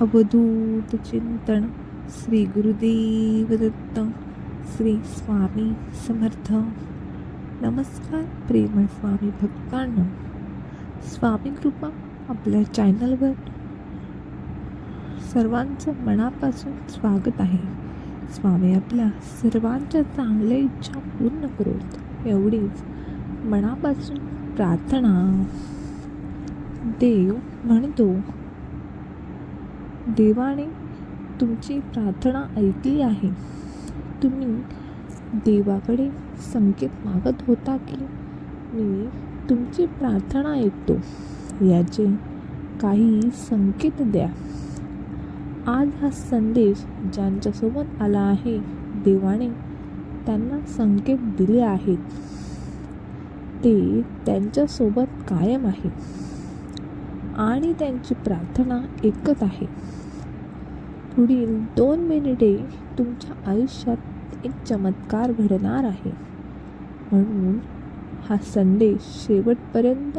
अवधूत चिंतन श्री गुरुदेव दत्त श्री स्वामी समर्थ। नमस्कार प्रेमळ स्वामी भक्तांना। स्वामी कृपा आपल्या चॅनलवर सर्वांचं मनापासून स्वागत आहे. स्वामी आपल्या सर्वांच्या चांगल्या इच्छा पूर्ण करोत एवढीच मनापासून प्रार्थना. देव म्हणतो देवाने तुमची प्रार्थना ऐकली आहे. तुम्ही देवाकडे संकेत मागत होता की मी तुमची प्रार्थना ऐकतो. याचे काही संकेत द्या. आज हा संदेश ज्यांच्यासोबत आला आहे देवाने त्यांना संकेत दिले आहेत. ते त्यांच्यासोबत कायम आहे आणि त्यांची प्रार्थना एकच आहे. पुढील दोन मिनिटे तुमच्या आयुष्यात एक चमत्कार घडणार आहे. म्हणून हा संदेश शेवटपर्यंत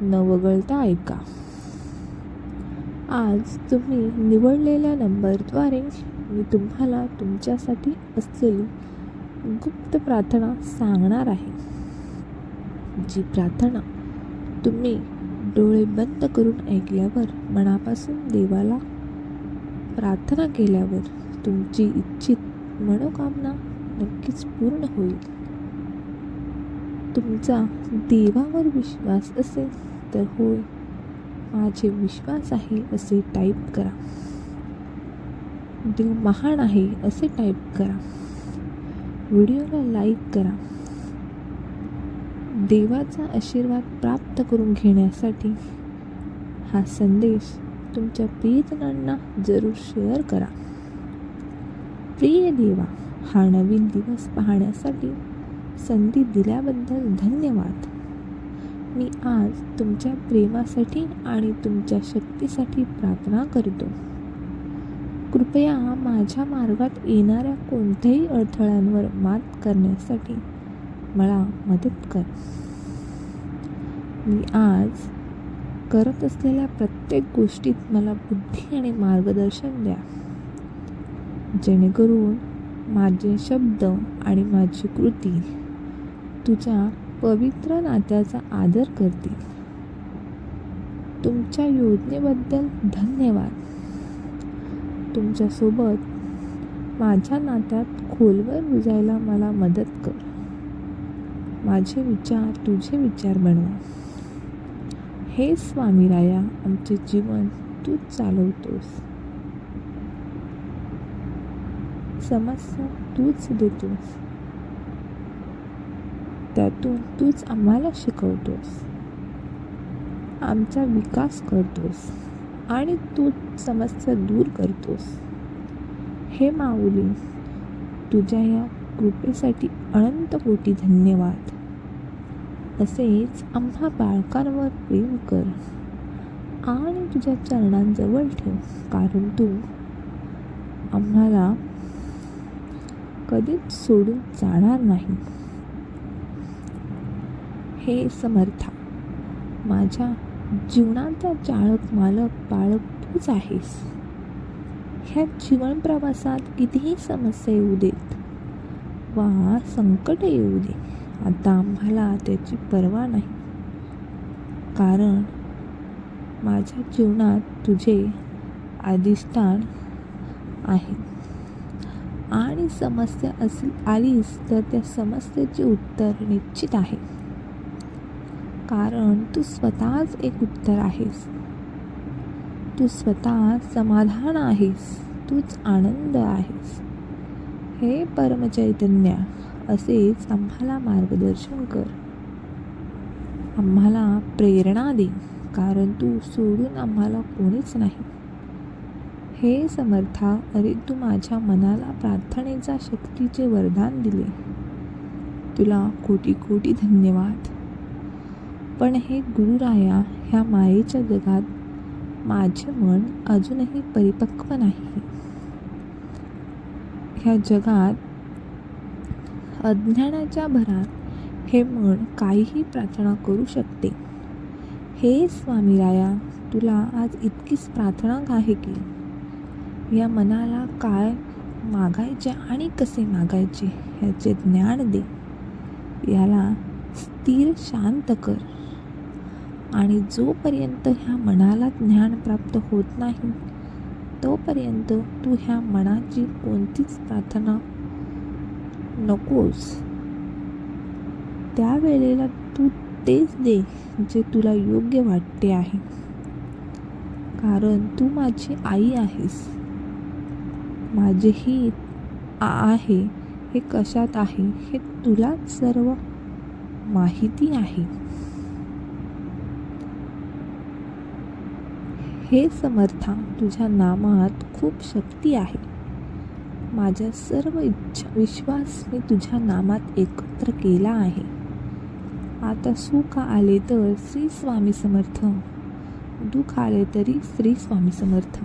न वगळता ऐका. आज तुम्ही निवडलेल्या नंबरद्वारे मी तुम्हाला तुमच्यासाठी असलेली गुप्त प्रार्थना सांगणार आहे. जी प्रार्थना तुम्ही डोळे बंद करून ऐकल्यावर मनापासून देवाला प्रार्थना केल्यावर तुमची इच्छित मनोकामना नक्कीच पूर्ण होईल. तुमचा देवावर विश्वास असेल तर होय. माझे विश्वास आहे असे टाईप करा. देव महान आहे असे टाईप करा. व्हिडिओला लाईक करा. देवाचा आशीर्वाद प्राप्त करून घेण्यासाठी हा संदेश तुमच्या प्रियजनांना जरूर शेअर करा. प्रिय देवा हा नवीन दिवस पाहण्यासाठी संधी दिल्याबद्दल धन्यवाद. मी आज तुमच्या प्रेमासाठी आणि तुमच्या शक्तीसाठी प्रार्थना करतो. कृपया माझ्या मार्गात येणाऱ्या कोणत्याही अडथळ्यांवर मात करण्यासाठी मला मदत कर. मी आज करत असलेल्या प्रत्येक गोष्टीत मला बुद्धी आणि मार्गदर्शन द्या. जेणेकरून माझे शब्द आणि माझी कृती तुझ्या पवित्र नात्याचा आदर करतील. तुमच्या योजनेबद्दल धन्यवाद. तुमच्यासोबत माझ्या नात्यात खोलवर रुजायला मला मदत कर. माझे विचार तुझे विचार बनवा. हे स्वामी राया आमचे जीवन तूच चालवतोस. समस्या तूच देतोस. त्यातून तूच आम्हाला शिकवतोस. आमचा विकास करतोस आणि तूच समस्या दूर करतोस. हे माऊली तुझ्या या कृपेसाठी अनंत कोटी धन्यवाद. तसेच आम्हा बाळकांवर प्रेम कर आणि तुझ्या चरणांजवळ ठेव. कारण तू आम्हाला कधीच सोडून जाणार नाही. हे समर्था माझ्या जीवनाचा चाळक मालक पाळक तूच आहेस. ह्या जीवन प्रवासात कितीही समस्या येऊ देत वा संकट येऊ दे आता आम्हाला त्याची पर्वा नाही. कारण माझ्या जीवनात तुझे अधिष्ठान आहे. आणि समस्या असेल आलीस तर त्या समस्येचे उत्तर निश्चित आहे. कारण तू स्वतःच एक उत्तर आहेस. तू स्वतः समाधान आहेस. तूच आनंद आहेस. हे परमचैतन्या असेच आम्हाला मार्गदर्शन कर. आम्हाला प्रेरणा दे कारण तू सोडून आम्हाला कोणीच नाही. हे समर्था अरे तू माझ्या मनाला प्रार्थनेचा शक्तीचे वरदान दिले. तुला कोटी कोटी धन्यवाद. पण हे गुरुराया ह्या मायेच्या जगात माझे मन अजूनही परिपक्व नाही. ह्या जगात अज्ञानाच्या भरात हे मन काहीही प्रार्थना करू शकते. हे स्वामीराया तुला आज इतकीच प्रार्थना आहे की? या मनाला काय मागायचे आणि कसे मागायचे ह्याचे ज्ञान दे. याला स्थिर शांत कर. आणि जोपर्यंत ह्या मनाला ज्ञान प्राप्त होत नाही तोपर्यंत तू ह्या मनाची कोणतीच प्रार्थना नकोस. त्यावेळेला तू तेच दे जे तुला योग्य वाटते आहे. कारण तू माझी आई आहेस. माझे ही आहे. हे कशात आहे? हे तुलाच सर्व माहिती आहे. हे समर्था तुझ्या नामात खूप शक्ती आहे. माझ्या सर्व इच्छा विश्वास मी तुझ्या नामात एकत्र केला आहे. आता सुख आले तर श्री स्वामी समर्थ. दुःख आले तरी श्री स्वामी समर्थ.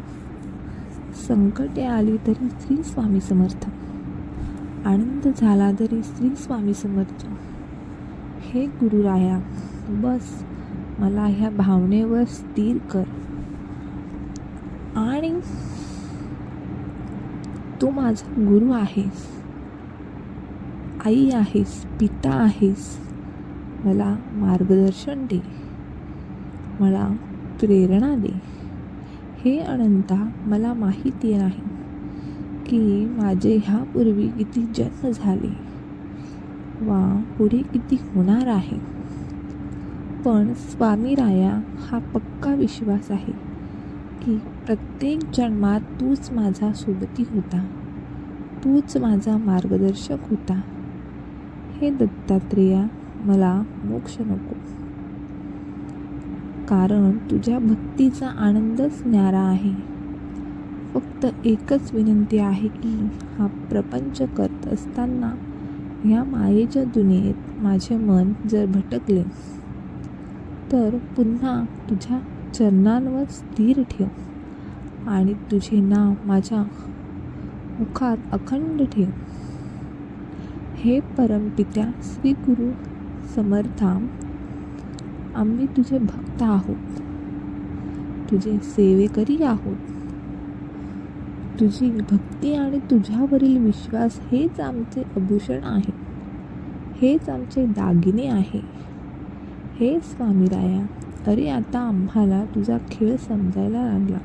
संकटे आली तरी श्री स्वामी समर्थ. आनंद झाला तरी श्री स्वामी समर्थ. हे गुरुराया बस मला ह्या भावनेवर स्थिर कर. आणि तू माझा गुरु आहेस. आई आहेस पिता आहेस. मला मार्गदर्शन दे. मला प्रेरणा दे. हे अनंता मला माहिती नाही की माझे ह्यापूर्वी किती जन्म झाले वा पुढे किती होणार आहे. पण स्वामी राया हा पक्का विश्वास आहे. की प्रत्येक जन्मात तूच माझा सोबती होता. तूच माझा मार्गदर्शक होता. हे दत्तात्रेया मला मोक्ष नको. कारण तुझ्या भक्तीचा आनंदच न्यारा आहे. फक्त एकच विनंती आहे की हा प्रपंच करत असताना ह्या मायेच्या दुनियेत माझे मन जर भटकले तर पुन्हा तुझ्या चरणांवर स्थिर ठेव आणि तुझे नाव माझ्या मुखात अखंड ठेव. हे परमपित्या श्री गुरु समर्था आम्ही तुझे भक्त आहोत. तुझे सेवेकरी आहोत. तुझी भक्ती आणि तुझ्यावरील विश्वास हेच आमचे आभूषण आहे. हेच आमचे दागिने आहे. हे स्वामीराया अरे आता आम्हाला तुझा खेळ समजायला लागला.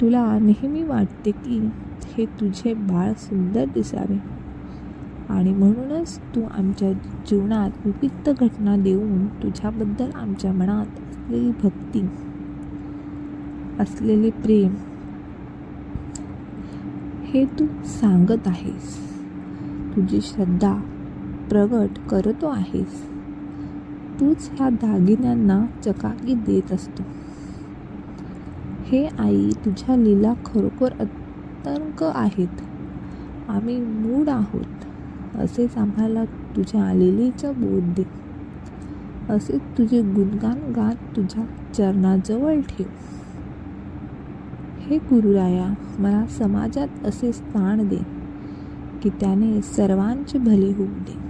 तुला नेहमी वाटते की हे तुझे बाळ सुंदर दिसावे. आणि म्हणूनच तू आमच्या जीवनात विविध घटना देऊन तुझ्याबद्दल आमच्या मनात असलेली भक्ती असलेले प्रेम हे तू सांगत आहेस. तुझी श्रद्धा प्रगट करतो आहेस. तूच ह्या दागिन्यांना चकाकी देत असतो. हे आई तुझ्या लीला खरोखर अतंक आहेत. आम्ही मूड आहोत. असेच आम्हाला तुझ्या लिलेचा बोध दे. असेच तुझे गुणगान गात तुझ्या चरणाजवळ ठेव. हे गुरुराया मला समाजात असे स्थान दे की त्याने सर्वांचे भले होऊ दे.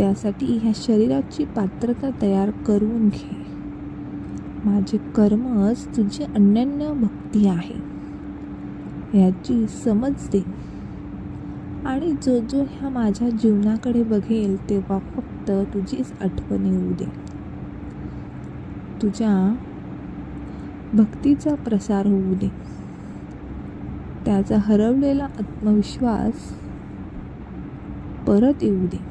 त्यासाठी ह्या शरीराची पात्रता तयार करून घे. माझे कर्मच तुझी अनन्य भक्ती आहे. याची समज दे. आणि जो जो ह्या माझ्या जीवनाकडे बघेल तेव्हा फक्त तुझीच आठवण येऊ दे. तुझ्या भक्तीचा प्रसार होऊ दे. त्याचा हरवलेला आत्मविश्वास परत येऊ दे.